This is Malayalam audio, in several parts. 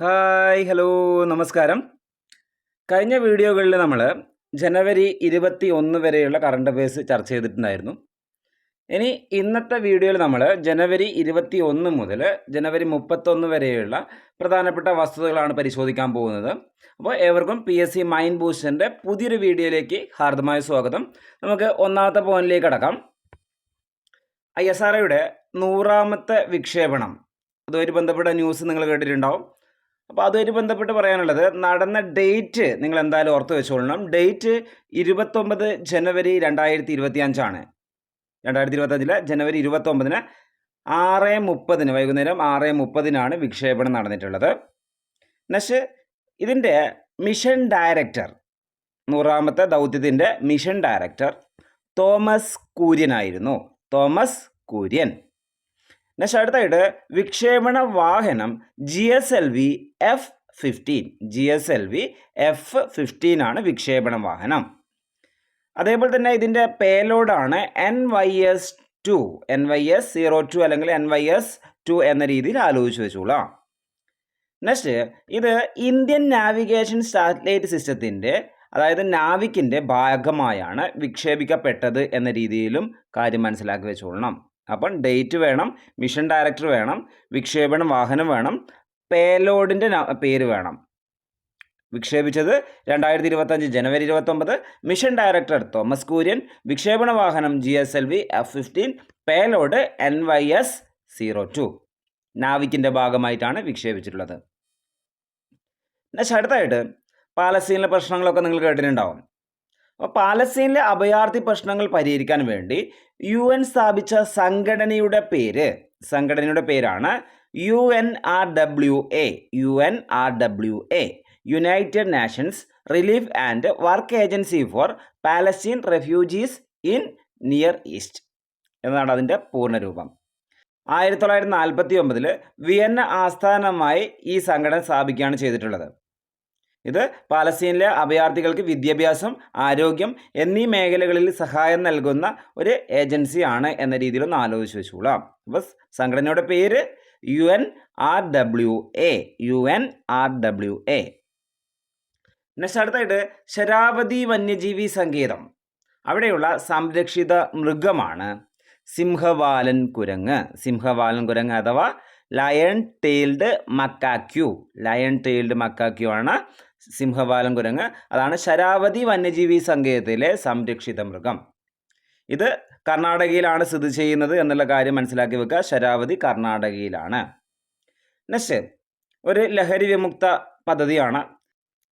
ഹായ് ഹലോ നമസ്കാരം. കഴിഞ്ഞ വീഡിയോകളിൽ നമ്മൾ ജനുവരി ഇരുപത്തി ഒന്ന് വരെയുള്ള കറണ്ട് അഫയേഴ്സ് ചർച്ച ചെയ്തിട്ടുണ്ടായിരുന്നു. ഇനി ഇന്നത്തെ വീഡിയോയിൽ നമ്മൾ ജനുവരി ഇരുപത്തി ഒന്ന് മുതൽ ജനുവരി മുപ്പത്തൊന്ന് വരെയുള്ള പ്രധാനപ്പെട്ട വസ്തുതകളാണ് പരിശോധിക്കാൻ പോകുന്നത്. അപ്പോൾ ഏവർക്കും പി എസ് സി മൈൻഡ് ബൂസ്റ്ററിന്റെ പുതിയൊരു വീഡിയോയിലേക്ക് ഹാർദമായ സ്വാഗതം. നമുക്ക് ഒന്നാമത്തെ പോയിന്റിലേക്ക് കടക്കാം. ഐ എസ് ആർ ഒയുടെ നൂറാമത്തെ വിക്ഷേപണം. അതുമായിട്ട് ബന്ധപ്പെട്ട ന്യൂസ് നിങ്ങൾ കേട്ടിട്ടുണ്ടാവും. അപ്പോൾ അതുമായിട്ട് ബന്ധപ്പെട്ട് പറയാനുള്ളത് നടന്ന ഡേറ്റ് നിങ്ങൾ എന്തായാലും ഓർത്ത് വെച്ചോളണം. ഡേറ്റ് ഇരുപത്തൊമ്പത് ജനുവരി രണ്ടായിരത്തി ഇരുപത്തി അഞ്ചാണ് രണ്ടായിരത്തി ഇരുപത്തഞ്ചിലെ ജനുവരി ഇരുപത്തൊമ്പതിന് ആറ് മുപ്പതിന് വൈകുന്നേരം ആറ് മുപ്പതിനാണ് വിക്ഷേപണം നടന്നിട്ടുള്ളത്. നെക്സ്റ്റ് ഇതിന്റെ മിഷൻ ഡയറക്ടർ നൂറാമത്തെ ദൗത്യത്തിന്റെ മിഷൻ ഡയറക്ടർ തോമസ് കൂര്യനായിരുന്നു. തോമസ് കുര്യൻ. നെക്സ്റ്റ് അടുത്തായിട്ട് വിക്ഷേപണ വാഹനം G S L V F fifteen G S L V F fifteen ആണ് വിക്ഷേപണ വാഹനം. അതേപോലെ തന്നെ ഇതിന്റെ പേലോഡാണ് N Y S two N Y S zero two അല്ലെങ്കിൽ എൻ വൈ എസ് ടു എന്ന രീതിയിൽ ആലോചിച്ച് വെച്ചോളാം. നെക്സ്റ്റ് ഇത് ഇന്ത്യൻ നാവിഗേഷൻ സാറ്റലൈറ്റ് സിസ്റ്റത്തിന്റെ അതായത് നാവിക്കിന്റെ ഭാഗമായാണ് വിക്ഷേപിക്കപ്പെട്ടത് എന്ന രീതിയിലും കാര്യം മനസ്സിലാക്കി വെച്ചോളണം. അപ്പം ഡേറ്റ് വേണം മിഷൻ ഡയറക്ടർ വേണം വിക്ഷേപണ വാഹനം വേണം പേലോഡിന്റെ പേര് വേണം. വിക്ഷേപിച്ചത് രണ്ടായിരത്തി ഇരുപത്തഞ്ച് ജനുവരി ഇരുപത്തൊമ്പത് മിഷൻ ഡയറക്ടർ തോമസ് കുര്യൻ വിക്ഷേപണ വാഹനം G S L V F fifteen payload N Y S zero two. നാവിക്കിന്റെ ഭാഗമായിട്ടാണ് വിക്ഷേപിച്ചിട്ടുള്ളത്. നെക്സ്റ്റ് അടുത്തായിട്ട് പാലസ്തീനിലെ പ്രശ്നങ്ങളൊക്കെ നിങ്ങൾ കേട്ടിട്ടുണ്ടാവും. പാലസ്തീനിലെ അഭയാർത്ഥി പ്രശ്നങ്ങൾ പരിഹരിക്കാൻ വേണ്ടി യു എൻ സ്ഥാപിച്ച സംഘടനയുടെ പേര് സംഘടനയുടെ പേരാണ് U N R W A U N R W A United Nations relief and work agency for Palestine refugees in near east എന്നാണ് അതിന്റെ പൂർണരൂപം. ആയിരത്തി തൊള്ളായിരത്തി നാൽപ്പത്തി ഒമ്പതിൽ വിയന്ന ആസ്ഥാനമായി ഈ സംഘടന സ്ഥാപിക്കുകയാണ് ചെയ്തിട്ടുള്ളത്. ഇത് പാലസ്തീനിലെ അഭയാർത്ഥികൾക്ക് വിദ്യാഭ്യാസം ആരോഗ്യം എന്നീ മേഖലകളിൽ സഹായം നൽകുന്ന ഒരു ഏജൻസിയാണ് എന്ന രീതിയിൽ ഒന്ന് ആലോചിച്ച് വെച്ചോളാം. അപ്പോൾ സംഘടനയുടെ പേര് U N R W A U N R W A. Next അടുത്തായിട്ട് ശരാവതി വന്യജീവി സങ്കേതം. അവിടെയുള്ള സംരക്ഷിത മൃഗമാണ് സിംഹവാലൻ കുരങ്ങ്. സിംഹവാലൻ കുരങ്ങ് അഥവാ lion tailed macaque lion tailed macaque ആണ് സിംഹവാലൻ കുരങ്ങ്. അതാണ് ശരാവതി വന്യജീവി സങ്കേതത്തിലെ സംരക്ഷിത മൃഗം. ഇത് കർണാടകയിലാണ് സ്ഥിതി ചെയ്യുന്നത് എന്നുള്ള കാര്യം മനസ്സിലാക്കി വെക്കുക. ശരാവതി കർണാടകയിലാണ്. നെക്സ്റ്റ് ഒരു ലഹരി വിമുക്ത പദ്ധതിയാണ്.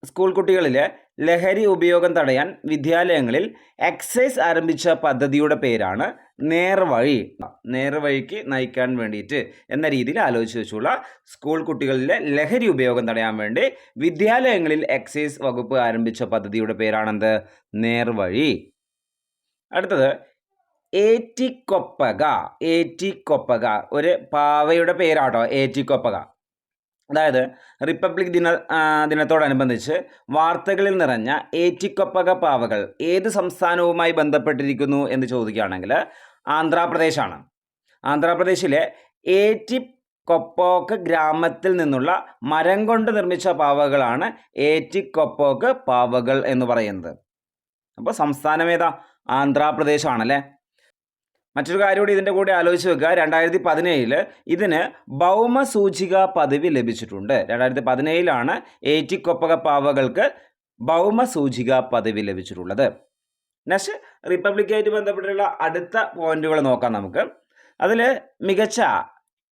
സ്കൂൾ കുട്ടികളിലെ ലഹരി ഉപയോഗം തടയാൻ വിദ്യാലയങ്ങളിൽ എക്സൈസ് ആരംഭിച്ച പദ്ധതിയുടെ പേരാണ് നേർവഴി. നേർവഴിക്ക് നയിക്കാൻ വേണ്ടിയിട്ട് എന്ന രീതിയിൽ ആലോചിച്ച് വെച്ചുള്ള സ്കൂൾ കുട്ടികളിലെ ലഹരി ഉപയോഗം തടയാൻ വേണ്ടി വിദ്യാലയങ്ങളിൽ എക്സൈസ് വകുപ്പ് ആരംഭിച്ച പദ്ധതിയുടെ പേരാണെന്ത്? നേർവഴി. അടുത്തത് ഏറ്റിക്കൊപ്പക. ഏറ്റിക്കൊപ്പക. ഒരു പാവയുടെ പേരാട്ടോ ഏറ്റിക്കൊപ്പക. അതായത് റിപ്പബ്ലിക് ദിന ദിനത്തോടനുബന്ധിച്ച് വാർത്തകളിൽ നിറഞ്ഞ ഏറ്റിക്കൊപ്പക പാവകൾ ഏത് സംസ്ഥാനവുമായി ബന്ധപ്പെട്ടിരിക്കുന്നു എന്ന് ചോദിക്കുകയാണെങ്കിൽ ആന്ധ്രാപ്രദേശാണ്. ആന്ധ്രാപ്രദേശിലെ ഏറ്റി കൊപ്പോക്ക് ഗ്രാമത്തിൽ നിന്നുള്ള മരം കൊണ്ട് നിർമ്മിച്ച പാവകളാണ് ഏറ്റിക്കൊപ്പോക്ക് പാവകൾ എന്ന് പറയുന്നത്. അപ്പോൾ സംസ്ഥാനം ഏതാ ആന്ധ്രാപ്രദേശാണല്ലേ? മറ്റൊരു കാര്യം കൂടി ഇതിന്റെ കൂടെ ആലോചിച്ച് വെക്കുക. രണ്ടായിരത്തി പതിനേഴിൽ ഇതിന് ഭൗമസൂചിക പദവി ലഭിച്ചിട്ടുണ്ട്. രണ്ടായിരത്തി പതിനേഴിലാണ് ഏറ്റിക്കൊപ്പക പാവകൾക്ക് ഭൗമസൂചിക പദവി ലഭിച്ചിട്ടുള്ളത്. നെക്സ്റ്റ് റിപ്പബ്ലിക്കായിട്ട് ബന്ധപ്പെട്ടുള്ള അടുത്ത പോയിന്റുകൾ നോക്കാം നമുക്ക്. അതിൽ മികച്ച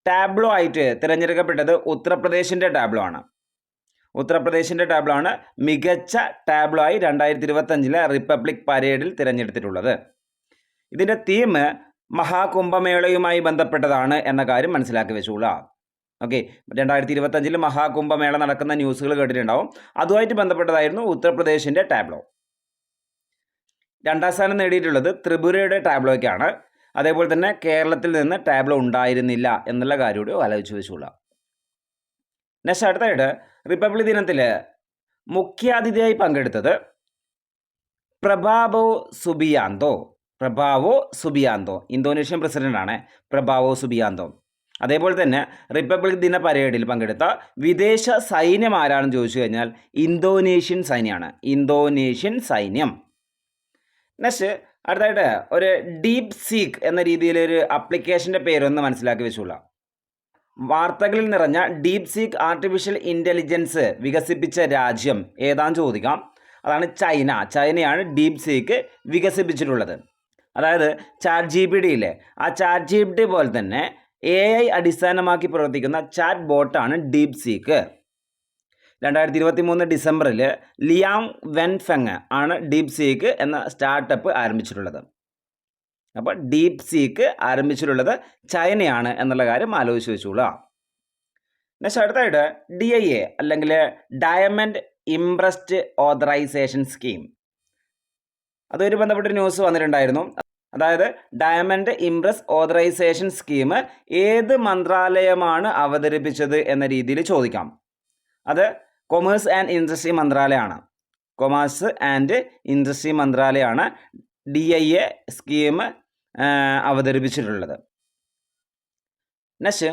ടാബ്ലോ ആയിട്ട് തിരഞ്ഞെടുക്കപ്പെട്ടത് ഉത്തർപ്രദേശിന്റെ ടാബ്ലോ ആണ്. ഉത്തർപ്രദേശിന്റെ ടാബ്ലോ ആണ് മികച്ച ടാബ്ലോ ആയി രണ്ടായിരത്തി ഇരുപത്തഞ്ചിലെ റിപ്പബ്ലിക് പരേഡിൽ തിരഞ്ഞെടുത്തിട്ടുള്ളത്. ഇതിന്റെ തീം മഹാകുംഭമേളയുമായി ബന്ധപ്പെട്ടതാണ് എന്ന കാര്യം മനസ്സിലാക്കി വെച്ചോളാം ഓക്കെ രണ്ടായിരത്തി ഇരുപത്തഞ്ചിൽ മഹാകുംഭമേള നടക്കുന്ന ന്യൂസുകൾ കേട്ടിട്ടുണ്ടാവും. അതുമായിട്ട് ബന്ധപ്പെട്ടതായിരുന്നു ഉത്തർപ്രദേശിന്റെ ടാബ്ലോ. രണ്ടാം സ്ഥാനം നേടിയിട്ടുള്ളത് ത്രിപുരയുടെ ടാബ്ലോയ്ക്കാണ്. അതേപോലെ തന്നെ കേരളത്തിൽ നിന്ന് ടാബ്ലോ ഉണ്ടായിരുന്നില്ല എന്നുള്ള കാര്യം കൂടി ആലോചിച്ച് വെച്ചോളാം നെക്സ്റ്റ് അടുത്തായിട്ട് റിപ്പബ്ലിക് ദിനത്തിൽ മുഖ്യാതിഥിയായി പങ്കെടുത്തത് Prabowo Subianto. Prabowo Subianto. Indonesian പ്രസിഡന്റാണ് പ്രഭാവോ സുബിയാന്തോ. അതേപോലെ തന്നെ റിപ്പബ്ലിക് ദിന പരേഡിൽ പങ്കെടുത്ത വിദേശ സൈന്യം ആരാണെന്ന് ചോദിച്ചു കഴിഞ്ഞാൽ ഇന്തോനേഷ്യൻ സൈന്യമാണ്. ഇന്തോനേഷ്യൻ സൈന്യം. നെക്സ്റ്റ് അടുത്തായിട്ട് ഒരു ഡീപ് സീക്ക് എന്ന രീതിയിൽ ഒരു അപ്ലിക്കേഷന്റെ പേരൊന്ന് മനസ്സിലാക്കി വെച്ചോളാം വാർത്തകളിൽ നിറഞ്ഞ ഡീപ് സീക്ക് ആർട്ടിഫിഷ്യൽ ഇന്റലിജൻസ് വികസിപ്പിച്ച രാജ്യം ഏതാന്ന് ചോദിക്കാം. അതാണ് ചൈന. ചൈനയാണ് ഡീപ് സീക്ക് വികസിപ്പിച്ചിട്ടുള്ളത്. അതായത് ചാറ്റ് ജി പി ഡിയിലെ ആ ചാറ്റ് ജി പി ഡി പോലെ തന്നെ എ ഐ അടിസ്ഥാനമാക്കി പ്രവർത്തിക്കുന്ന ചാറ്റ് ബോട്ടാണ് ഡീപ് സീക്ക് രണ്ടായിരത്തി ഇരുപത്തി മൂന്ന് ഡിസംബറിൽ ലിയാങ് വെൻഫെങ് ആണ് ഡീപ് സീക്ക് എന്ന സ്റ്റാർട്ടപ്പ് ആരംഭിച്ചിട്ടുള്ളത്. അപ്പോൾ ഡീപ് സീക്ക് ആരംഭിച്ചിട്ടുള്ളത് ചൈനയാണ് എന്നുള്ള കാര്യം ആലോചിച്ച് വെച്ചോളാം നെക്സ്റ്റ് അടുത്തായിട്ട് ഡി ഐ എ അല്ലെങ്കിൽ ഡയമണ്ട് ഇംപ്രസ്റ്റ് ഓതറൈസേഷൻ സ്കീം അതുമായി ബന്ധപ്പെട്ട ന്യൂസ് വന്നിട്ടുണ്ടായിരുന്നു. അതായത് ഡയമണ്ട് ഇംപ്രസ് ഓതറൈസേഷൻ സ്കീം ഏത് മന്ത്രാലയമാണ് അവതരിപ്പിച്ചത് എന്ന രീതിയിൽ ചോദിക്കാം. അത് കൊമേഴ്സ് ആൻഡ് ഇൻഡസ്ട്രി മന്ത്രാലയമാണ്. കൊമേഴ്സ് ആൻഡ് ഇൻഡസ്ട്രി മന്ത്രാലയമാണ് ഡി ഐ എ സ്കീം അവതരിപ്പിച്ചിട്ടുള്ളത്. നെക്സ്റ്റ്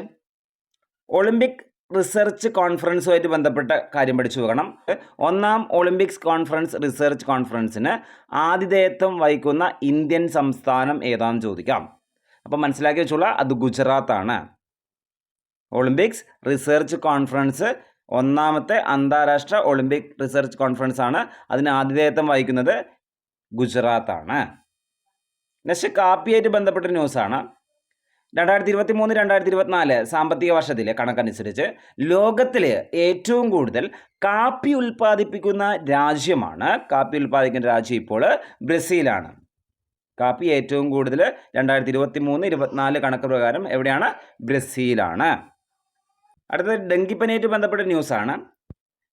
ഒളിമ്പിക് റിസർച്ച് കോൺഫറൻസുമായിട്ട് ബന്ധപ്പെട്ട കാര്യം പഠിച്ചു പോകണം. ഒന്നാം ഒളിമ്പിക്സ് കോൺഫറൻസ് റിസർച്ച് കോൺഫറൻസിന് ആതിഥേയത്വം വഹിക്കുന്ന ഇന്ത്യൻ സംസ്ഥാനം ഏതാണെന്ന് ചോദിക്കാം. അപ്പം മനസ്സിലാക്കി വെച്ചോളാം അത് ഗുജറാത്താണ്. ഒളിമ്പിക്സ് റിസർച്ച് കോൺഫറൻസ് ഒന്നാമത്തെ അന്താരാഷ്ട്ര ഒളിമ്പിക് റിസർച്ച് കോൺഫറൻസ് ആണ്. അതിന് ആതിഥേയത്വം വഹിക്കുന്നത് ഗുജറാത്താണ്. നെക്സ്റ്റ് കാപ്പിയായിട്ട് ബന്ധപ്പെട്ട ന്യൂസാണ് രണ്ടായിരത്തി ഇരുപത്തി മൂന്ന് രണ്ടായിരത്തി ഇരുപത്തിനാല് സാമ്പത്തിക വർഷത്തിലെ കണക്കനുസരിച്ച് ലോകത്തിലെ ഏറ്റവും കൂടുതൽ കാപ്പി ഉൽപ്പാദിപ്പിക്കുന്ന രാജ്യമാണ്. കാപ്പി ഉൽപ്പാദിക്കുന്ന രാജ്യം ഇപ്പോൾ ബ്രസീലാണ്. കാപ്പി ഏറ്റവും കൂടുതൽ രണ്ടായിരത്തി ഇരുപത്തി മൂന്ന് ഇരുപത്തിനാല് കണക്ക് പ്രകാരം എവിടെയാണ്? ബ്രസീലാണ്. അടുത്തത് ഡെങ്കിപ്പനിയായിട്ട് ബന്ധപ്പെട്ട ന്യൂസാണ്.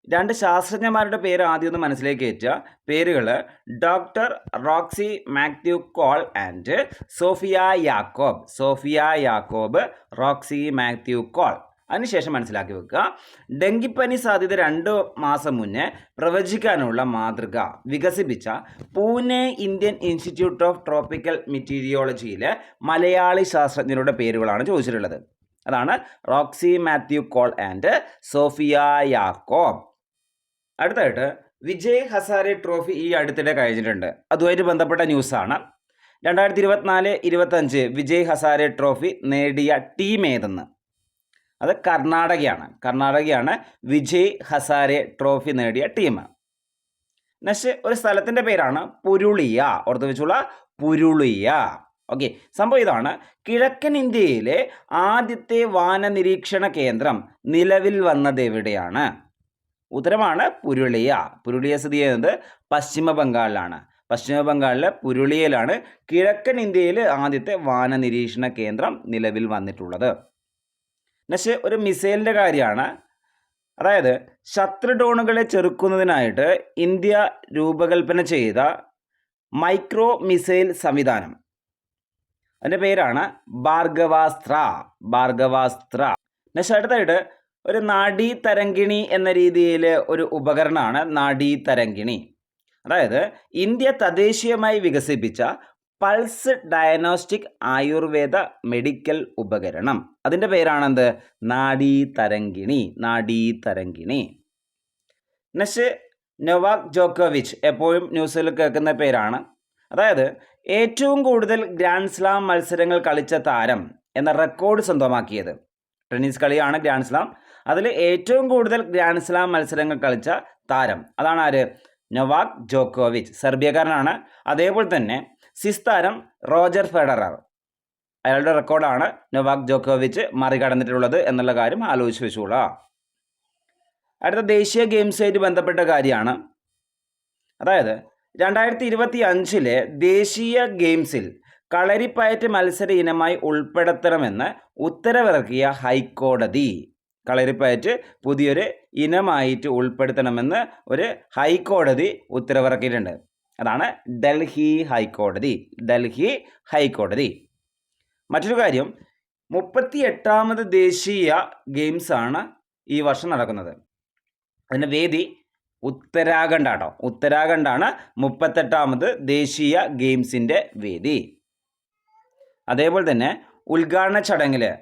രണ്ട് ശാസ്ത്രജ്ഞന്മാരുടെ പേര് ആദ്യം ഒന്ന് മനസ്സിലേക്ക് കയറ്റുക പേരുകൾ doctor Roxy Mathew Koll and Sofia Yakob. Sofia Yakob Roxy Mathew call. അതിനുശേഷം മനസ്സിലാക്കി വെക്കുക. ഡെങ്കിപ്പനി സാധ്യത രണ്ട് മാസം മുന്നേ പ്രവചിക്കാനുള്ള മാതൃക വികസിപ്പിച്ച Pune Indian institute of tropical മെറ്റീരിയോളജിയിലെ Malayali ശാസ്ത്രജ്ഞരുടെ പേരുകളാണ് ചോദിച്ചിട്ടുള്ളത്. അതാണ് റോക്സി മാത്യു കോൾ ആൻഡ് സോഫിയ യാക്കോബ്. അടുത്തായിട്ട് വിജയ് ഹസാരെ ട്രോഫി ഈ അടുത്തിടെ കഴിഞ്ഞിട്ടുണ്ട്. അതുമായിട്ട് ബന്ധപ്പെട്ട ന്യൂസാണ്. രണ്ടായിരത്തി ഇരുപത്തിനാല് ഇരുപത്തഞ്ച് വിജയ് ഹസാരെ ട്രോഫി നേടിയ ടീം ഏതെന്ന്? അത് കർണാടകയാണ്. കർണാടകയാണ് വിജയ് ഹസാരെ ട്രോഫി നേടിയ ടീം. നെക്സ്റ്റ് ഒരു സ്ഥലത്തിന്റെ പേരാണ് പുരുളിയ. ഓർത്ത് വെച്ചുള്ള പുരുളിയ. ഓക്കെ സംഭവം ഇതാണ്. കിഴക്കൻ ഇന്ത്യയിലെ ആദ്യത്തെ വാനനിരീക്ഷണ കേന്ദ്രം നിലവിൽ വന്നത് എവിടെയാണ്? ഉത്തരമാണ് പുരുളിയ. പുരുളിയ സ്ഥിതി ചെയ്യുന്നത് പശ്ചിമ ബംഗാളിലാണ്. പശ്ചിമ ബംഗാളിലെ പുരുളിയയിലാണ് കിഴക്കൻ ഇന്ത്യയിൽ ആദ്യത്തെ വാനനിരീക്ഷണ കേന്ദ്രം നിലവിൽ വന്നിട്ടുള്ളത്. നെക്സ്റ്റ് ഒരു മിസൈലിന്റെ കാര്യമാണ്. അതായത് ശത്രു ഡ്രോണുകളെ ചെറുക്കുന്നതിനായിട്ട് ഇന്ത്യ രൂപകൽപ്പന ചെയ്ത മൈക്രോ മിസൈൽ സംവിധാനം. അതിന്റെ പേരാണ് ഭാർഗവാസ്ത്ര. ഭാർഗവാസ്ത്ര. നെക്സ്റ്റ് അടുത്തായിട്ട് ഒരു നാഡീ തരങ്കിണി എന്ന രീതിയിൽ ഒരു ഉപകരണമാണ് നാഡീ തരങ്കിണി അതായത് ഇന്ത്യ തദ്ദേശീയമായി വികസിപ്പിച്ച പൾസ് ഡയഗ്നോസ്റ്റിക് ആയുർവേദ മെഡിക്കൽ ഉപകരണം. അതിന്റെ പേരാണെന്ത്? നാഡീ തരങ്കിണി നാഡീ തരങ്കിണി നെക്സ്റ്റ് നൊവാക് ജോക്കോവിച്ച് എപ്പോഴും ന്യൂസിൽ കേൾക്കുന്ന പേരാണ്. അതായത് ഏറ്റവും കൂടുതൽ ഗ്രാൻഡ് സ്ലാം മത്സരങ്ങൾ കളിച്ച താരം എന്ന റെക്കോർഡ് സ്വന്തമാക്കിയത്. ടെന്നീസ് കളിയാണ് ഗ്രാൻഡ് സ്ലാം. അതിൽ ഏറ്റവും കൂടുതൽ ഗ്രാൻഡ് സ്ലാം മത്സരങ്ങൾ കളിച്ച താരം അതാണ് ആര്? നൊവാക് ജോക്കോവിച്ച്. സെർബിയക്കാരനാണ്. അതേപോലെ തന്നെ സിസ് താരം റോജർ ഫെഡറർ. അയാളുടെ റെക്കോർഡാണ് നൊവാക് ജോക്കോവിച്ച് മറികടന്നിട്ടുള്ളത് എന്നുള്ള കാര്യം ആലോചിച്ച് വെച്ചോളാം. അടുത്ത ദേശീയ ഗെയിംസുമായിട്ട് ബന്ധപ്പെട്ട കാര്യമാണ്. അതായത് രണ്ടായിരത്തി ഇരുപത്തി അഞ്ചിലെ ദേശീയ ഗെയിംസിൽ കളരിപ്പയറ്റ് മത്സര ഇനമായി ഉൾപ്പെടുത്തണമെന്ന് ഉത്തരവിറക്കിയ ഹൈക്കോടതി. കളരിപ്പയറ്റ് പുതിയൊരു ഇനമായിട്ട് ഉൾപ്പെടുത്തണമെന്ന് ഒരു ഹൈക്കോടതി ഉത്തരവിറക്കിയിട്ടുണ്ട്. അതാണ് ഡൽഹി ഹൈക്കോടതി. ഡൽഹി ഹൈക്കോടതി. മറ്റൊരു കാര്യം മുപ്പത്തി എട്ടാമത് ദേശീയ ഗെയിംസാണ് ഈ വർഷം നടക്കുന്നത്. അതിന്റെ വേദി ഉത്തരാഖണ്ഡ് ആട്ടോ. ഉത്തരാഖണ്ഡാണ് മുപ്പത്തെട്ടാമത് ദേശീയ ഗെയിംസിന്റെ വേദി. അതേപോലെ തന്നെ ഉദ്ഘാടന ചടങ്ങിൽ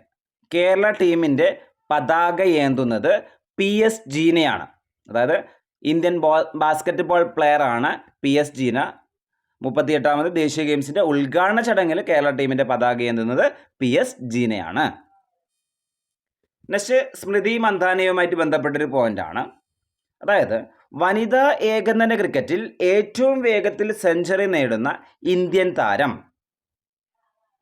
കേരള ടീമിന്റെ പതാക ഏന്തുന്നത് പി എസ് ജീനയാണ്. അതായത് ഇന്ത്യൻ ബോ ബാസ്ക്കറ്റ് ബോൾ പ്ലെയറാണ് പി എസ് ജീന. മുപ്പത്തിയെട്ടാമത് ദേശീയ ഗെയിംസിന്റെ ഉദ്ഘാടന ചടങ്ങിൽ കേരള ടീമിന്റെ പതാക ഏന്തുന്നത് പി എസ് ജീനയാണ്. നെക്സ്റ്റ് സ്മൃതി മന്ദാനയുമായിട്ട് ബന്ധപ്പെട്ടൊരു പോയിന്റാണ്. അതായത് വനിതാ ഏകദിന ക്രിക്കറ്റിൽ ഏറ്റവും വേഗത്തിൽ സെഞ്ചറി നേടുന്ന ഇന്ത്യൻ താരം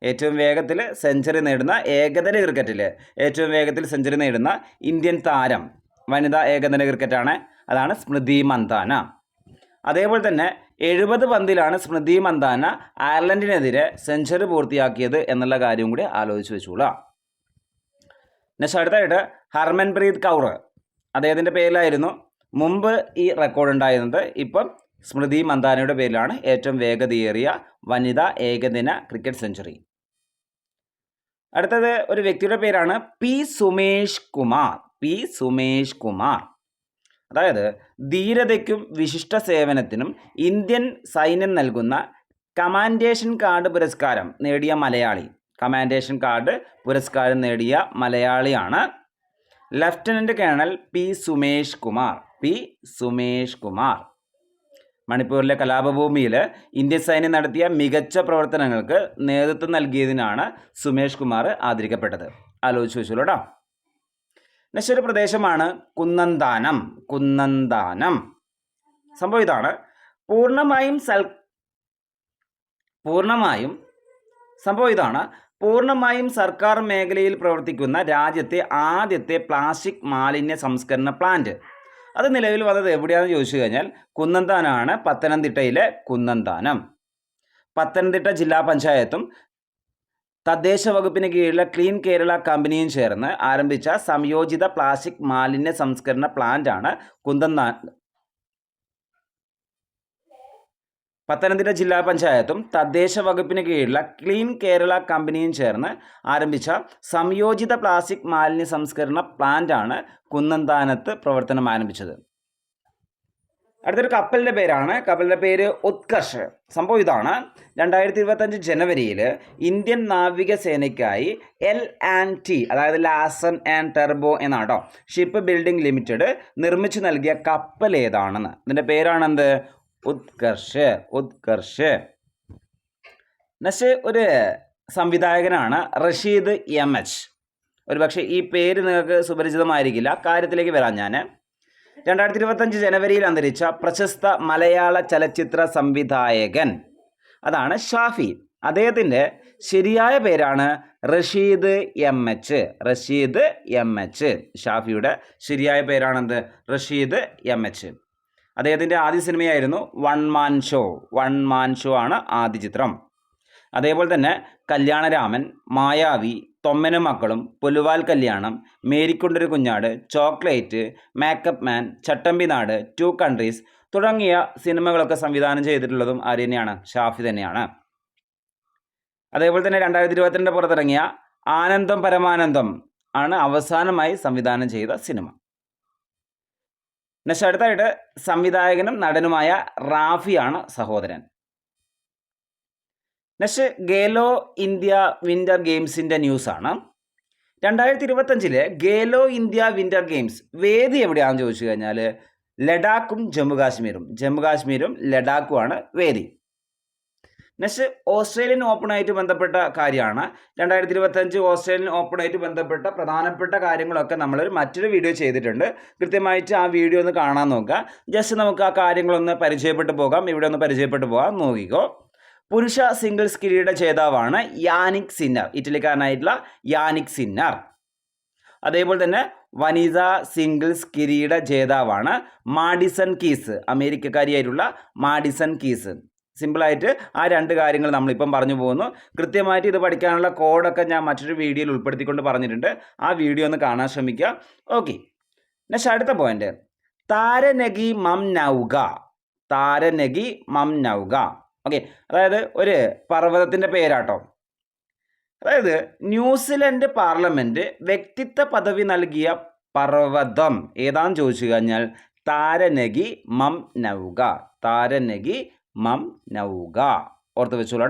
ഏറ്റവും വേഗത്തിൽ സെഞ്ചുറി നേടുന്ന ഏകദിന ക്രിക്കറ്റിൽ ഏറ്റവും വേഗത്തിൽ സെഞ്ചുറി നേടുന്ന ഇന്ത്യൻ താരം വനിതാ ഏകദിന ക്രിക്കറ്റാണ്. അതാണ് സ്മൃതി മന്ദാന. അതേപോലെ തന്നെ എഴുപത് പന്തിലാണ് സ്മൃതി മന്ദാന അയർലൻഡിനെതിരെ സെഞ്ചുറി പൂർത്തിയാക്കിയത് എന്നുള്ള കാര്യം കൂടി ആലോചിച്ച് വെച്ചോളാം. നെക്സ്റ്റ് അടുത്തായിട്ട് ഹർമൻപ്രീത് കൗർ. അദ്ദേഹത്തിന്റെ പേരിലായിരുന്നു മുമ്പ് ഈ റെക്കോർഡ് ഉണ്ടായിരുന്നത്. ഇപ്പം സ്മൃതി മന്ദാനയുടെ പേരിലാണ് ഏറ്റവും വേഗതയേറിയ വനിതാ ഏകദിന ക്രിക്കറ്റ് സെഞ്ചുറി അടുത്തത് ഒരു വ്യക്തിയുടെ പേരാണ് പി സുമേഷ് കുമാർ. പി സുമേഷ് കുമാർ. അതായത് ധീരതയ്ക്കും വിശിഷ്ട സേവനത്തിനും ഇന്ത്യൻ സൈന്യം നൽകുന്ന കമാൻഡേഷൻ കാർഡ് പുരസ്കാരം നേടിയ മലയാളി. കമാൻഡേഷൻ കാർഡ് പുരസ്കാരം നേടിയ മലയാളിയാണ് lieutenant colonel P Sumesh Kumar. P Sumesh Kumar. മണിപ്പൂരിലെ കലാപഭൂമിയിൽ ഇന്ത്യൻ സൈന്യം നടത്തിയ മികച്ച പ്രവർത്തനങ്ങൾക്ക് നേതൃത്വം നൽകിയതിനാണ് സുമേഷ് കുമാർ ആദരിക്കപ്പെട്ടത്. ആലോചിച്ച് വെച്ചോളൂ കേട്ടോ നെക്സ്റ്റ് ഒരു പ്രദേശമാണ് കുന്നന്താനം കുന്നന്താനം. സംഭവം ഇതാണ്. പൂർണമായും സൽ പൂർണമായും സംഭവം ഇതാണ്. പൂർണമായും സർക്കാർ മേഖലയിൽ പ്രവർത്തിക്കുന്ന രാജ്യത്തെ ആദ്യത്തെ പ്ലാസ്റ്റിക് മാലിന്യ സംസ്കരണ പ്ലാന്റ്. അത് നിലവിൽ വന്നത് എവിടെയാണെന്ന് ചോദിച്ചു കഴിഞ്ഞാൽ കുന്നന്താനാണ് പത്തനംതിട്ടയിലെ കുന്നന്താനം. പത്തനംതിട്ട ജില്ലാ പഞ്ചായത്തും തദ്ദേശ വകുപ്പിന് കീഴിലെ ക്ലീൻ കേരള കമ്പനിയും ചേർന്ന് ആരംഭിച്ച സംയോജിത പ്ലാസ്റ്റിക് മാലിന്യ സംസ്കരണ പ്ലാന്റാണ് കുന്തന്താ പത്തനംതിട്ട ജില്ലാ പഞ്ചായത്തും തദ്ദേശ വകുപ്പിന് കീഴിലുള്ള ക്ലീൻ കേരള കമ്പനിയും ചേർന്ന് ആരംഭിച്ച സംയോജിത പ്ലാസ്റ്റിക് മാലിന്യ സംസ്കരണ പ്ലാന്റാണ് കുന്നന്താനത്ത് പ്രവർത്തനം ആരംഭിച്ചത്. അടുത്തൊരു കപ്പലിന്റെ പേരാണ്. കപ്പലിന്റെ പേര് ഉത്കർഷ്. സംഭവം ഇതാണ്. രണ്ടായിരത്തി ഇരുപത്തഞ്ച് ജനുവരിയിൽ ഇന്ത്യൻ നാവികസേനയ്ക്കായി എൽ ആൻഡ് ടി അതായത് ലാസൺ ആൻഡ് ടെർബോ എന്നാണ് കേട്ടോ ഷിപ്പ് ബിൽഡിംഗ് ലിമിറ്റഡ് നിർമ്മിച്ചു നൽകിയ കപ്പൽ ഏതാണെന്ന് ഇതിന്റെ പേരാണെന്ത്? ഉത്കർഷ് ഉത്കർഷ്. നെക്സ്റ്റ് ഒരു സംവിധായകനാണ് റഷീദ് എം എച്ച്. ഒരു പക്ഷേ ഈ പേര് നിങ്ങൾക്ക് സുപരിചിതമായിരിക്കില്ല. കാര്യത്തിലേക്ക് വരാം ഞാൻ രണ്ടായിരത്തി ഇരുപത്തഞ്ച് ജനുവരിയിൽ അന്തരിച്ച പ്രശസ്ത മലയാള ചലച്ചിത്ര സംവിധായകൻ അതാണ് ഷാഫി. അദ്ദേഹത്തിന്റെ ശരിയായ പേരാണ് Rasheed M H. Rasheed M H. ഷാഫിയുടെ ശരിയായ പേരാണെന്ത്? Rasheed M H. അദ്ദേഹത്തിന്റെ ആദ്യ സിനിമയായിരുന്നു one man show. One man show ആണ് ആദ്യ ചിത്രം. അതേപോലെ തന്നെ കല്യാണരാമൻ മായാവി തൊമ്മനും മക്കളും Pulival Kalyanam Marykkundoru Kunjaadu chocolate makeup man Chattambinadu two countries തുടങ്ങിയ സിനിമകളൊക്കെ സംവിധാനം ചെയ്തിട്ടുള്ളതും ആര് തന്നെയാണ്? ഷാഫി തന്നെയാണ്. അതേപോലെ തന്നെ രണ്ടായിരത്തി ഇരുപത്തിരണ്ട് പുറത്തിറങ്ങിയ ആനന്ദം പരമാനന്ദം ആണ് അവസാനമായി സംവിധാനം ചെയ്ത സിനിമ. നെക്സ്റ്റ് അടുത്തായിട്ട് സംവിധായകനും നടനുമായ റാഫിയാണ് സഹോദരൻ. നെക്സ്റ്റ് ഗേലോ ഇന്ത്യ വിന്റർ ഗെയിംസിന്റെ ന്യൂസാണ്. രണ്ടായിരത്തി ഇരുപത്തഞ്ചിലെ ഗേലോ ഇന്ത്യ വിന്റർ ഗെയിംസ് വേദി എവിടെയാണെന്ന് ചോദിച്ചു കഴിഞ്ഞാൽ ലഡാക്കും ജമ്മു കാശ്മീരും. ജമ്മു കാശ്മീരും ലഡാക്കുമാണ് വേദി. നെക്സ്റ്റ് ഓസ്ട്രേലിയൻ ഓപ്പണായിട്ട് ബന്ധപ്പെട്ട കാര്യമാണ്. രണ്ടായിരത്തി ഇരുപത്തഞ്ച് ഓസ്ട്രേലിയൻ ഓപ്പണായിട്ട് ബന്ധപ്പെട്ട പ്രധാനപ്പെട്ട കാര്യങ്ങളൊക്കെ നമ്മൾ മറ്റൊരു വീഡിയോ ചെയ്തിട്ടുണ്ട്. കൃത്യമായിട്ട് ആ വീഡിയോ ഒന്ന് കാണാൻ നോക്കുക. ജസ്റ്റ് നമുക്ക് ആ കാര്യങ്ങളൊന്ന് പരിചയപ്പെട്ടു പോകാം. ഇവിടെ ഒന്ന് പരിചയപ്പെട്ടു പോകാം. നോക്കിക്കോ. പുരുഷ സിംഗിൾസ് കിരീട ജേതാവാണ് യാനിക് സിന്നർ. ഇറ്റലിക്കാരനായിട്ടുള്ള യാനിക് സിന്നർ. അതേപോലെ തന്നെ വനിതാ സിംഗിൾസ് കിരീട ജേതാവാണ് മാഡിസൺ കീസ്. അമേരിക്കക്കാരിയായിട്ടുള്ള മാഡിസൺ കീസ്. സിമ്പിളായിട്ട് ആ രണ്ട് കാര്യങ്ങൾ നമ്മളിപ്പം പറഞ്ഞു പോകുന്നു. കൃത്യമായിട്ട് ഇത് പഠിക്കാനുള്ള കോഡൊക്കെ ഞാൻ മറ്റൊരു വീഡിയോയിൽ ഉൾപ്പെടുത്തിക്കൊണ്ട് പറഞ്ഞിട്ടുണ്ട്. ആ വീഡിയോ ഒന്ന് കാണാൻ ശ്രമിക്കുക. ഓക്കെ നെക്സ്റ്റ് അടുത്ത point Taranaki Maunga. Taranaki Maunga. Okay അതായത് ഒരു പർവതത്തിന്റെ പേരാട്ടോ. അതായത് ന്യൂസിലൻഡ് പാർലമെന്റ് വ്യക്തിത്വ പദവി നൽകിയ പർവതം. ഏതാണെന്ന് ചോദിച്ചു കഴിഞ്ഞാൽ താരനഗി മം നൗക. താരനഗി മം നൗക ഓർത്ത് വെച്ചോളൂ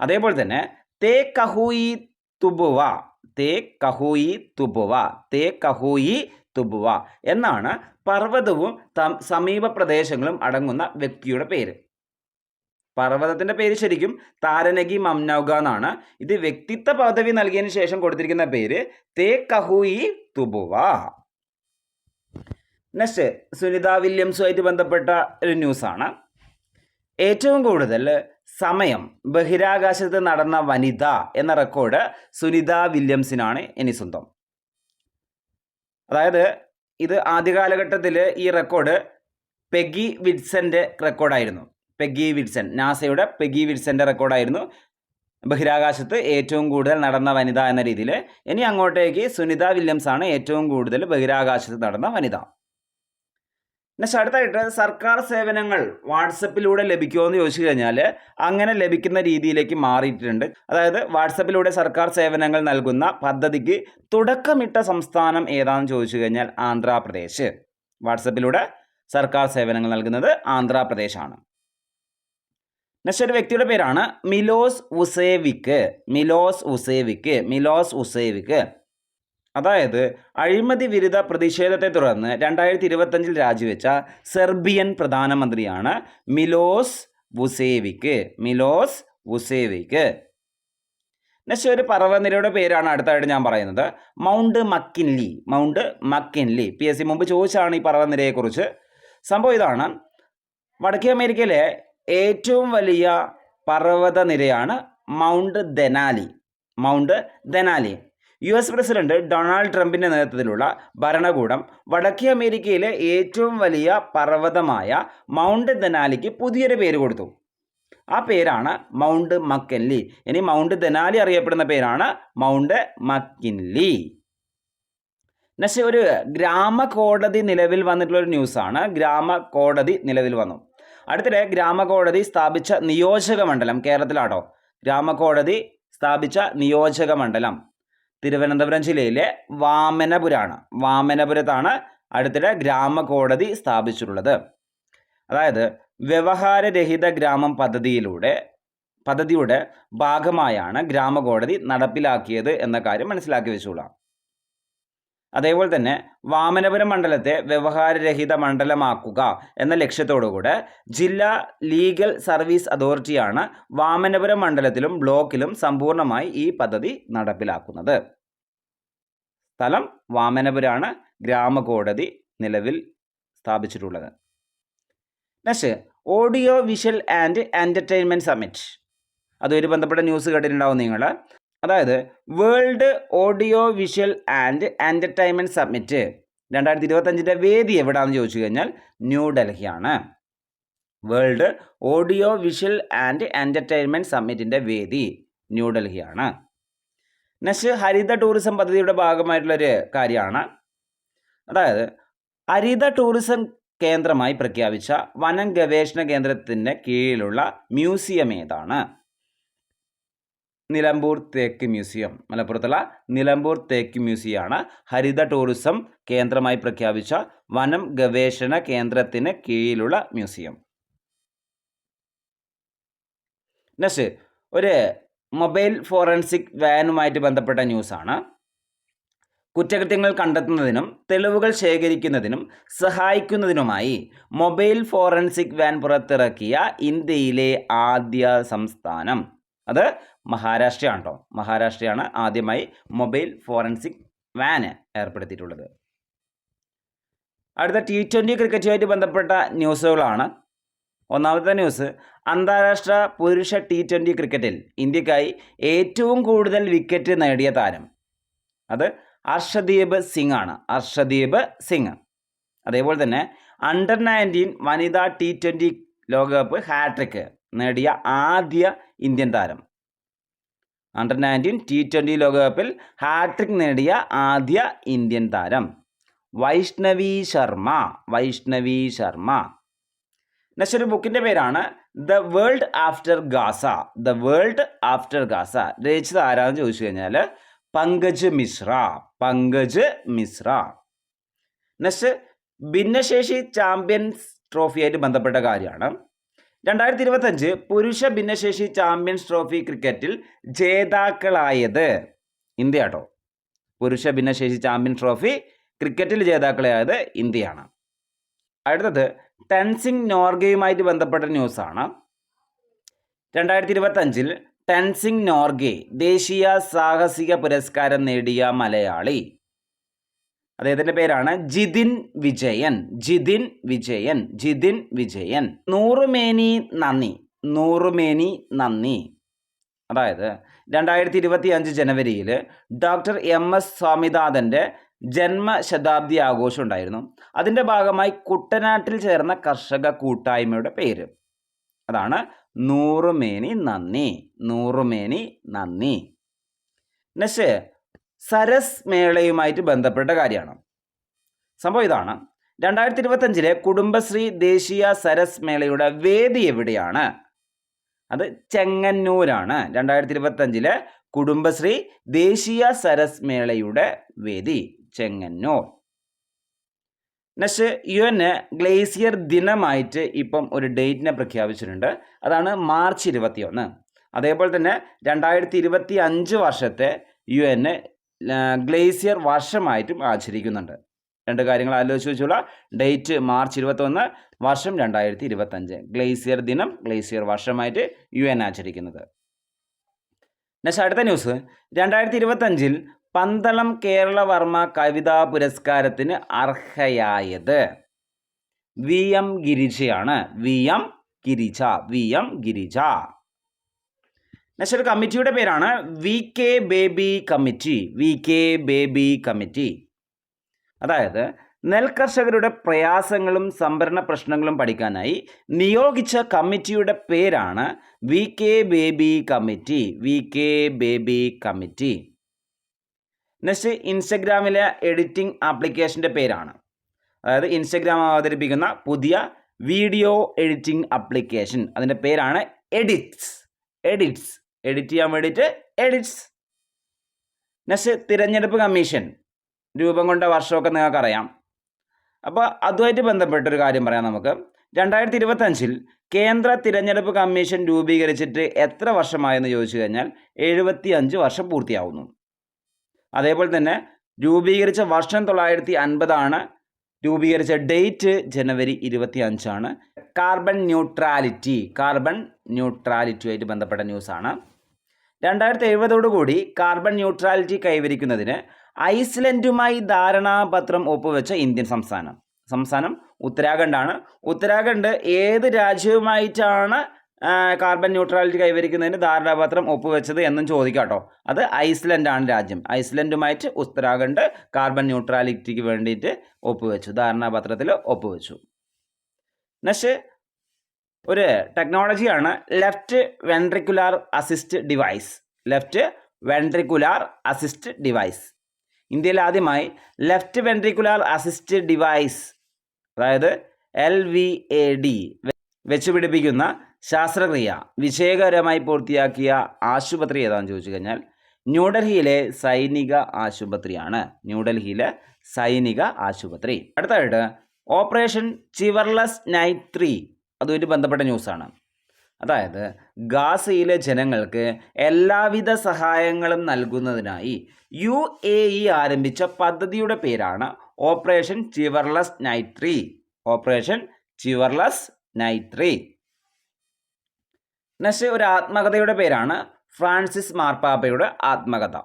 അതേപോലെ തന്നെ തേ കഹൂയി തുബുവ. തേ കഹൂയി തുബുവ. തേ കഹൂയി തുബുവ. എന്നാണ് പർവതവും സമീപ പ്രദേശങ്ങളും അടങ്ങുന്ന വ്യക്തിയുടെ പേര്. പർവതത്തിന്റെ പേര് ശരിക്കും താരനഗി മംനൗഗ എന്നാണ്. ഇത് വ്യക്തിത്വ പദവി നൽകിയതിന് ശേഷം കൊടുത്തിരിക്കുന്ന പേര് തേ കഹൂയി തുബുവ. നെക്സ്റ്റ് സുനിത വില്യംസുമായിട്ട് ബന്ധപ്പെട്ട ഒരു ന്യൂസാണ്. ഏറ്റവും കൂടുതൽ സമയം ബഹിരാകാശത്ത് നടന്ന വനിത എന്ന റെക്കോർഡ് സുനിത വില്യംസിനാണ് ഇനി സ്വന്തം. അതായത് ഇത് ആദ്യ കാലഘട്ടത്തിൽ ഈ റെക്കോർഡ് പെഗി വിഡ്സന്റെ റെക്കോർഡായിരുന്നു പെഗി വിഡ്സൺ നാസയുടെ പെഗി വിഡ്സന്റെ റെക്കോർഡായിരുന്നു ബഹിരാകാശത്ത് ഏറ്റവും കൂടുതൽ നടന്ന വനിത എന്ന രീതിയിൽ ഇനി അങ്ങോട്ടേക്ക് സുനിത വില്യംസ് ആണ് ഏറ്റവും കൂടുതൽ ബഹിരാകാശത്ത് നടന്ന വനിത. നെക്സ്റ്റ് അടുത്തായിട്ട് സർക്കാർ സേവനങ്ങൾ വാട്സപ്പിലൂടെ ലഭിക്കുമോ എന്ന് ചോദിച്ചു കഴിഞ്ഞാൽ അങ്ങനെ ലഭിക്കുന്ന രീതിയിലേക്ക് മാറിയിട്ടുണ്ട്. അതായത് വാട്സപ്പിലൂടെ സർക്കാർ സേവനങ്ങൾ നൽകുന്ന പദ്ധതിക്ക് തുടക്കമിട്ട സംസ്ഥാനം ഏതാണെന്ന് ചോദിച്ചു കഴിഞ്ഞാൽ ആന്ധ്രാപ്രദേശ്. വാട്സപ്പിലൂടെ സർക്കാർ സേവനങ്ങൾ നൽകുന്നത് ആന്ധ്രാപ്രദേശാണ്. നെക്സ്റ്റ് ഒരു വ്യക്തിയുടെ പേരാണ് Milos Vucevic. Milos Vucevic. Milos Vucevic. അതായത് അഴിമതി വിരുദ്ധ പ്രതിഷേധത്തെ തുടർന്ന് രണ്ടായിരത്തി ഇരുപത്തഞ്ചിൽ രാജിവെച്ച സെർബിയൻ പ്രധാനമന്ത്രിയാണ് Milos Vucevic. Milos Vucevic. Next ഒരു പർവനിരയുടെ പേരാണ് അടുത്തായിട്ട് ഞാൻ പറയുന്നത്. Mount McKinley. Mount McKinley. P S C മുമ്പ് ചോദിച്ചാണ് ഈ പർവനിരയെക്കുറിച്ച് സംഭവം ഇതാണ്. വടക്കേ അമേരിക്കയിലെ ഏറ്റവും വലിയ പർവത നിരയാണ് mount Denali. Mount Denali. U S president Donald ട്രംപിന്റെ നേതൃത്വത്തിലുള്ള ഭരണകൂടം വടക്കേ അമേരിക്കയിലെ ഏറ്റവും വലിയ പർവതമായ മൗണ്ട് ദനാലിക്ക് പുതിയൊരു പേര് കൊടുത്തു. ആ പേരാണ് മൗണ്ട് മക്കൻലി ഇനി മൗണ്ട് ദനാലി അറിയപ്പെടുന്ന പേരാണ് മൗണ്ട് മക്കിൻലി. നെക്സ്റ്റ് ഒരു ഗ്രാമകോടതി നിലവിൽ വന്നിട്ടുള്ള ഒരു ന്യൂസാണ്. ഗ്രാമ കോടതി നിലവിൽ വന്നു. അടുത്തിടെ ഗ്രാമകോടതി സ്ഥാപിച്ച നിയോജക മണ്ഡലം കേരളത്തിലാട്ടോ. ഗ്രാമകോടതി സ്ഥാപിച്ച നിയോജക മണ്ഡലം. തിരുവനന്തപുരം ജില്ലയിലെ വാമനപുരാണ്. വാമനപുരത്താണ് അടുത്തിടെ ഗ്രാമ കോടതി സ്ഥാപിച്ചിട്ടുള്ളത്. അതായത് വ്യവഹാരരഹിത ഗ്രാമം പദ്ധതിയിലൂടെ പദ്ധതിയുടെ ഭാഗമായാണ് ഗ്രാമകോടതി നടപ്പിലാക്കിയത് എന്ന കാര്യം മനസ്സിലാക്കി വെച്ചോളാം. അതേപോലെ തന്നെ വാമനപുരം മണ്ഡലത്തെ വ്യവഹാരരഹിത മണ്ഡലമാക്കുക എന്ന ലക്ഷ്യത്തോടുകൂടെ ജില്ലാ ലീഗൽ സർവീസ് അതോറിറ്റിയാണ് വാമനപുരം മണ്ഡലത്തിലും ബ്ലോക്കിലും സമ്പൂർണമായി ഈ പദ്ധതി നടപ്പിലാക്കുന്നത്. സ്ഥലം വാമനപുരാണ് ഗ്രാമകോടതി നിലവിൽ സ്ഥാപിച്ചിട്ടുള്ളത്. Next audio visual and entertainment summit. അതുമായി ബന്ധപ്പെട്ട ന്യൂസ് കേട്ടിട്ടുണ്ടാവും നിങ്ങൾ. അതായത് world audio visual and entertainment summit രണ്ടായിരത്തി ഇരുപത്തഞ്ചിന്റെ വേദി എവിടെയാണെന്ന് ചോദിച്ചു കഴിഞ്ഞാൽ ന്യൂഡൽഹിയാണ്. World audio visual and entertainment സമ്മിറ്റിന്റെ വേദി ന്യൂഡൽഹിയാണ്. നെക്സ്റ്റ് ഹരിത ടൂറിസം പദ്ധതിയുടെ ഭാഗമായിട്ടുള്ളൊരു കാര്യമാണ്. അതായത് ഹരിത ടൂറിസം കേന്ദ്രമായി പ്രഖ്യാപിച്ച വനം ഗവേഷണ കേന്ദ്രത്തിന്റെ കീഴിലുള്ള മ്യൂസിയം ഏതാണ്? നിലമ്പൂർ തേക്ക് മ്യൂസിയം. മലപ്പുറത്തുള്ള നിലമ്പൂർ തേക്ക് മ്യൂസിയമാണ് ഹരിത ടൂറിസം കേന്ദ്രമായി പ്രഖ്യാപിച്ച വനം ഗവേഷണ കേന്ദ്രത്തിന് കീഴിലുള്ള മ്യൂസിയം. നെക്സ്റ്റ് ഒരു മൊബൈൽ ഫോറൻസിക് വാനുമായിട്ട് ബന്ധപ്പെട്ട ന്യൂസാണ്. കുറ്റകൃത്യങ്ങൾ കണ്ടെത്തുന്നതിനും തെളിവുകൾ ശേഖരിക്കുന്നതിനും സഹായിക്കുന്നതിനുമായി മൊബൈൽ ഫോറൻസിക് വാൻ പുറത്തിറക്കിയ ഇന്ത്യയിലെ ആദ്യ സംസ്ഥാനം. അത് മഹാരാഷ്ട്രയാണ് കേട്ടോ മഹാരാഷ്ട്രയാണ് ആദ്യമായി മൊബൈൽ ഫോറൻസിക് വാന് ഏർപ്പെടുത്തിയിട്ടുള്ളത്. അടുത്ത ടി ട്വന്റി ക്രിക്കറ്റുമായിട്ട് ബന്ധപ്പെട്ട ന്യൂസുകളാണ്. ഒന്നാമത്തെ ന്യൂസ് അന്താരാഷ്ട്ര പുരുഷ ടി ട്വന്റി ക്രിക്കറ്റിൽ ഇന്ത്യക്കായി ഏറ്റവും കൂടുതൽ വിക്കറ്റ് നേടിയ താരം അത് അർഷദീപ് സിംഗ് ആണ്. അർഷദീപ് സിംഗ്. അതേപോലെ തന്നെ അണ്ടർ നയന്റീൻ വനിതാ ടി ട്വന്റി ലോകകപ്പ് ഹാട്രിക്ക് നേടിയ ആദ്യ ഇന്ത്യൻ താരം. അണ്ടർ നയന്റീൻ ടി ട്വന്റി ലോകകപ്പിൽ ഹാട്രിക് നേടിയ ആദ്യ ഇന്ത്യൻ താരം വൈഷ്ണവി ശർമ്മ. വൈഷ്ണവി ശർമ്മ. നെക്സ്റ്റ് ബുക്കിന്റെ പേരാണ് the world after Gaza. The world after Gaza. രചിച്ചത് ആരാന്ന് ചോദിച്ചു കഴിഞ്ഞാൽ പങ്കജ് മിശ്ര. പങ്കജ് മിശ്ര. നെക്സ്റ്റ് ഭിന്നശേഷി ചാമ്പ്യൻസ് ട്രോഫിയായിട്ട് ബന്ധപ്പെട്ട കാര്യമാണ്. രണ്ടായിരത്തി ഇരുപത്തഞ്ച് പുരുഷ ഭിന്നശേഷി ചാമ്പ്യൻസ് ട്രോഫി ക്രിക്കറ്റിൽ ജേതാക്കളായത് ഇന്ത്യ കേട്ടോ പുരുഷ ഭിന്നശേഷി ചാമ്പ്യൻസ് ട്രോഫി ക്രിക്കറ്റിൽ ജേതാക്കളായത് ഇന്ത്യയാണ്. അടുത്തത് ടെൻസിംഗ് നോർഗയുമായിട്ട് ബന്ധപ്പെട്ട ന്യൂസാണ്. രണ്ടായിരത്തി ഇരുപത്തഞ്ചിൽ ടെൻസിംഗ് നോർഗെ ദേശീയ സാഹസിക പുരസ്കാരം നേടിയ മലയാളി. അദ്ദേഹത്തിന്റെ പേരാണ് ജിതിൻ വിജയൻ. ജിതിൻ വിജയൻ ജിതിൻ വിജയൻ. നൂറുമേനി നന്ദി നൂറുമേനി നന്ദി. അതായത് രണ്ടായിരത്തി ഇരുപത്തി അഞ്ച് ജനുവരിയിൽ ഡോക്ടർ എം എസ് സ്വാമിനാഥന്റെ ജന്മശതാബ്ദി ആഘോഷം ഉണ്ടായിരുന്നു. അതിന്റെ ഭാഗമായി കുട്ടനാട്ടിൽ ചേർന്ന കർഷക കൂട്ടായ്മയുടെ പേര്. അതാണ് നൂറുമേനി നന്ദി നൂറുമേനി നന്ദി നെക്സ്റ്റ് സരസ് മേളയുമായിട്ട് ബന്ധപ്പെട്ട കാര്യമാണ്. സംഭവം ഇതാണ്. രണ്ടായിരത്തി ഇരുപത്തഞ്ചിലെ കുടുംബശ്രീ ദേശീയ സരസ് മേളയുടെ വേദി എവിടെയാണ്? അത് ചെങ്ങന്നൂരാണ്. രണ്ടായിരത്തി ഇരുപത്തഞ്ചിലെ കുടുംബശ്രീ ദേശീയ സരസ് മേളയുടെ വേദി Chengannur. Next U N glacier ദിനമായിട്ട് ഇപ്പം ഒരു ഡേറ്റിനെ പ്രഖ്യാപിച്ചിട്ടുണ്ട്. അതാണ് മാർച്ച് ഇരുപത്തിയൊന്ന്. അതേപോലെ തന്നെ രണ്ടായിരത്തി ഇരുപത്തി അഞ്ച് വർഷത്തെ യു എൻ ഗ്ലേസിയർ വർഷമായിട്ടും ആചരിക്കുന്നുണ്ട്. രണ്ട് കാര്യങ്ങൾ ആലോചിച്ച് വെച്ചുള്ള ഡേറ്റ് മാർച്ച് ഇരുപത്തൊന്ന് വർഷം രണ്ടായിരത്തി ഇരുപത്തഞ്ച് ഗ്ലേസിയർ ദിനം ഗ്ലേസിയർ വർഷമായിട്ട് യു എൻ ആചരിക്കുന്നത്. നെക്സ്റ്റ് അടുത്ത ന്യൂസ്. രണ്ടായിരത്തി ഇരുപത്തഞ്ചിൽ പന്തളം കേരളവർമ്മ കവിതാ പുരസ്കാരത്തിന് അർഹയായത്. V M ഗിരിജയാണ്. V M Girija V M Girija. Next കമ്മിറ്റിയുടെ പേരാണ്. V K Baby committee V K Baby committee. അതായത് നെൽകർഷകരുടെ പ്രയാസങ്ങളും സംഭരണ പ്രശ്നങ്ങളും പഠിക്കാനായി നിയോഗിച്ച കമ്മിറ്റിയുടെ പേരാണ് V K Baby committee V K Baby committee. Next ഇൻസ്റ്റഗ്രാമിലെ editing ആപ്ലിക്കേഷന്റെ പേരാണ്. അതായത് ഇൻസ്റ്റഗ്രാം അവതരിപ്പിക്കുന്ന പുതിയ വീഡിയോ എഡിറ്റിംഗ് ആപ്ലിക്കേഷൻ. അതിന്റെ പേരാണ് എഡിറ്റ്സ്. എഡിറ്റ്സ്. എഡിറ്റ് ചെയ്യാൻ വേണ്ടിയിട്ട് എഡിറ്റ്സ്. നെക്സ്റ്റ് തിരഞ്ഞെടുപ്പ് കമ്മീഷൻ. രൂപം കൊണ്ട വർഷമൊക്കെ നിങ്ങൾക്കറിയാം. അപ്പോൾ അതുമായിട്ട് ബന്ധപ്പെട്ടൊരു കാര്യം പറയാം നമുക്ക്. രണ്ടായിരത്തി ഇരുപത്തഞ്ചിൽ കേന്ദ്ര തിരഞ്ഞെടുപ്പ് കമ്മീഷൻ രൂപീകരിച്ചിട്ട് എത്ര വർഷമായെന്ന് ചോദിച്ചു കഴിഞ്ഞാൽ എഴുപത്തി അഞ്ച് വർഷം പൂർത്തിയാവുന്നു. അതേപോലെ തന്നെ രൂപീകരിച്ച വർഷം തൊള്ളായിരത്തി അൻപതാണ് രൂപീകരിച്ച ഡേറ്റ് ജനുവരി ഇരുപത്തി അഞ്ചാണ് കാർബൺ ന്യൂട്രാലിറ്റി കാർബൺ ന്യൂട്രാലിറ്റിയുമായിട്ട് ബന്ധപ്പെട്ട ന്യൂസാണ്. രണ്ടായിരത്തി എഴുപതോടുകൂടി കാർബൺ ന്യൂട്രാലിറ്റി കൈവരിക്കുന്നതിന് ഐസ്ലൻഡുമായി ധാരണാപത്രം ഒപ്പുവെച്ച ഇന്ത്യൻ സംസ്ഥാനം. സംസ്ഥാനം ഉത്തരാഖണ്ഡാണ്. ഉത്തരാഖണ്ഡ് ഏത് രാജ്യവുമായിട്ടാണ് കാർബൺ ന്യൂട്രാലിറ്റി കൈവരിക്കുന്നതിന് ധാരണാപത്രം ഒപ്പുവെച്ചത് എന്നും ചോദിക്കാം കേട്ടോ അത് ഐസ്ലൻഡാണ് രാജ്യം. ഐസ്ലൻഡുമായിട്ട് ഉത്തരാഖണ്ഡ് കാർബൺ ന്യൂട്രാലിറ്റിക്ക് വേണ്ടിയിട്ട് ഒപ്പുവെച്ചു. ധാരണാപത്രത്തിൽ ഒപ്പുവെച്ചു. നെക്സ്റ്റ് ഒരു ടെക്നോളജിയാണ് left ventricular assist device left ventricular assist device ഇന്ത്യയിൽ ആദ്യമായി ലെഫ്റ്റ് വെൻട്രിക്കുലാർ അസിസ്റ്റ് ഡിവൈസ് അതായത് എൽ വി എ ഡി വെച്ച് പിടിപ്പിക്കുന്ന ശാസ്ത്രക്രിയ വിജയകരമായി പൂർത്തിയാക്കിയ ആശുപത്രി ഏതാണെന്ന് ചോദിച്ചു കഴിഞ്ഞാൽ ന്യൂഡൽഹിയിലെ സൈനിക ആശുപത്രിയാണ്. ന്യൂഡൽഹിയിലെ സൈനിക ആശുപത്രി. അടുത്തായിട്ട് ഓപ്പറേഷൻ ചിവർലെസ് നൈറ്റ് ത്രീ അതുമായിട്ട് ബന്ധപ്പെട്ട ന്യൂസാണ്. അതായത് ഗാസയിലെ ജനങ്ങൾക്ക് എല്ലാവിധ സഹായങ്ങളും നൽകുന്നതിനായി യു എ ഇ ആരംഭിച്ച പദ്ധതിയുടെ പേരാണ് operation chivalrous knight three. Operation chivalrous knight three. Next ഒരു ആത്മകഥയുടെ പേരാണ് ഫ്രാൻസിസ് മാർപ്പാപ്പയുടെ ആത്മകഥ.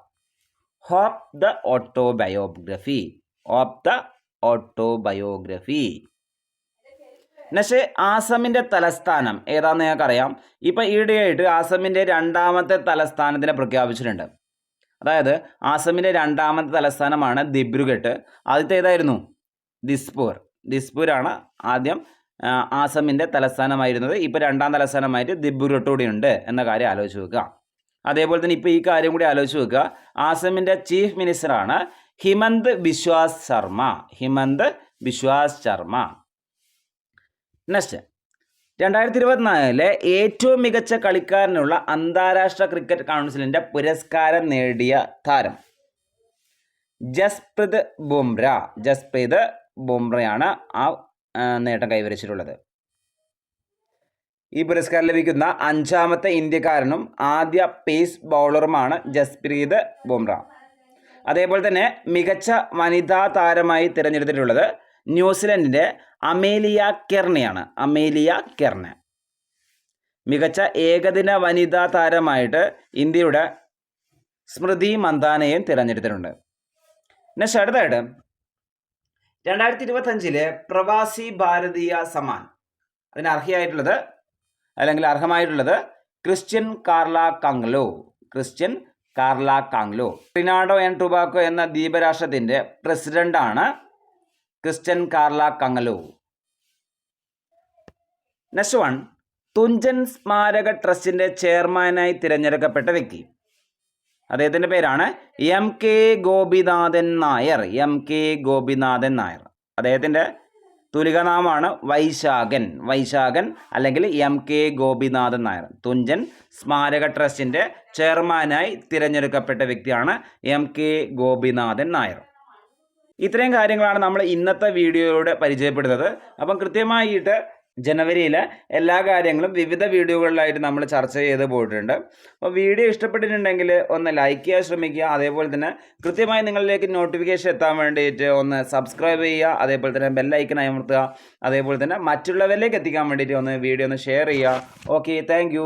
Hope the autobiography of the autobiography next ആസമിന്റെ തലസ്ഥാനം ഏതാണെന്ന് ഞങ്ങൾക്കറിയാം ഇപ്പം ഈയിടെയായിട്ട് ആസമിന്റെ രണ്ടാമത്തെ തലസ്ഥാനത്തിനെ പ്രഖ്യാപിച്ചിട്ടുണ്ട്. അതായത് ആസമിന്റെ രണ്ടാമത്തെ തലസ്ഥാനമാണ് ദിബ്രുഗട്ട് ആദ്യത്തെ ഏതായിരുന്നു ദിസ്പൂർ. ദിസ്പൂരാണ് ആദ്യം ആസമിന്റെ തലസ്ഥാനമായിരുന്നത്. ഇപ്പോൾ രണ്ടാം തലസ്ഥാനമായിട്ട് ദിബ്രുഗഡ് കൂടി ഉണ്ട് എന്ന കാര്യം ആലോചിച്ച് വെക്കുക. അതേപോലെ തന്നെ ഇപ്പോൾ ഈ കാര്യം കൂടി ആലോചിച്ച് വെക്കുക. ആസമിന്റെ ചീഫ് മിനിസ്റ്ററാണ് ഹിമന്ത് ബിശ്വാസ് ശർമ്മ. ഹിമന്ത് ബിശ്വാസ് ശർമ്മ. നെക്സ്റ്റ് രണ്ടായിരത്തി ഇരുപത്തിനാലിലെ ഏറ്റവും മികച്ച കളിക്കാരനുള്ള അന്താരാഷ്ട്ര ക്രിക്കറ്റ് കൗൺസിലിന്റെ പുരസ്കാരം നേടിയ താരം ജസ്പ്രീത് ബുംറ. ജസ്പ്രീത് ബുംറയാണ് ആ, നേട്ടം കൈവരിച്ചിട്ടുള്ളത്. ഈ പുരസ്കാരം ലഭിക്കുന്ന അഞ്ചാമത്തെ ഇന്ത്യക്കാരനും ആദ്യ പേസ് ബൗളറുമാണ് ജസ്പ്രീത് ബുംറ. അതേപോലെ തന്നെ മികച്ച വനിതാ താരമായി തിരഞ്ഞെടുത്തിട്ടുള്ളത് ന്യൂസിലൻഡിന്റെ അമേലിയ കെർണയാണ്. അമേലിയ കെർണ. മികച്ച ഏകദിന വനിതാ താരമായിട്ട് ഇന്ത്യയുടെ സ്മൃതി മന്ദാനയും തിരഞ്ഞെടുത്തിട്ടുണ്ട്. പിന്നെ അടുത്തായിട്ട് രണ്ടായിരത്തി ഇരുപത്തഞ്ചിലെ പ്രവാസി ഭാരതീയ സമ്മാൻ അതിന് അർഹയായിട്ടുള്ളത് അല്ലെങ്കിൽ അർഹമായിട്ടുള്ളത് Christine Carla Kangaloo Christine Carla Kangaloo Trinidad and Tobago എന്ന ദ്വീപരാഷ്ട്രത്തിന്റെ പ്രസിഡന്റാണ് Christine Carla Kangaloo next one Thunchan സ്മാരക ട്രസ്റ്റിന്റെ ചെയർമാനായി തിരഞ്ഞെടുക്കപ്പെട്ട വ്യക്തി. അദ്ദേഹത്തിന്റെ പേരാണ് M K Gopinathan Nair. M K Gopinathan Nair. അദ്ദേഹത്തിന്റെ തുലികനാമാണ് വൈശാഖൻ. വൈശാഖൻ അല്ലെങ്കിൽ എം കെ ഗോപിനാഥൻ നായർ. തുഞ്ചൻ സ്മാരക ട്രസ്റ്റിന്റെ ചെയർമാനായി തിരഞ്ഞെടുക്കപ്പെട്ട വ്യക്തിയാണ് എം കെ ഗോപിനാഥൻ നായർ. ഇത്രയും കാര്യങ്ങളാണ് നമ്മൾ ഇന്നത്തെ വീഡിയോയിലൂടെ പരിചയപ്പെടുന്നത്. അപ്പം കൃത്യമായിട്ട് ജനുവരിയിലെ എല്ലാ കാര്യങ്ങളും വിവിധ വീഡിയോകളിലായിട്ട് നമ്മൾ ചർച്ച ചെയ്ത് പോയിട്ടുണ്ട്. അപ്പോൾ വീഡിയോ ഇഷ്ടപ്പെട്ടിട്ടുണ്ടെങ്കിൽ ഒന്ന് ലൈക്ക് ചെയ്യാൻ ശ്രമിക്കുക. അതേപോലെ തന്നെ കൃത്യമായി നിങ്ങളിലേക്ക് നോട്ടിഫിക്കേഷൻ എത്താൻ വേണ്ടിയിട്ട് ഒന്ന് സബ്സ്ക്രൈബ് ചെയ്യുക. അതേപോലെ തന്നെ ബെല്ലൈക്കൺ അമർത്തുക. അതേപോലെ തന്നെ മറ്റുള്ളവരിലേക്ക് എത്തിക്കാൻ വേണ്ടിയിട്ട് ഒന്ന് വീഡിയോ ഒന്ന് ഷെയർ ചെയ്യുക. Okay thank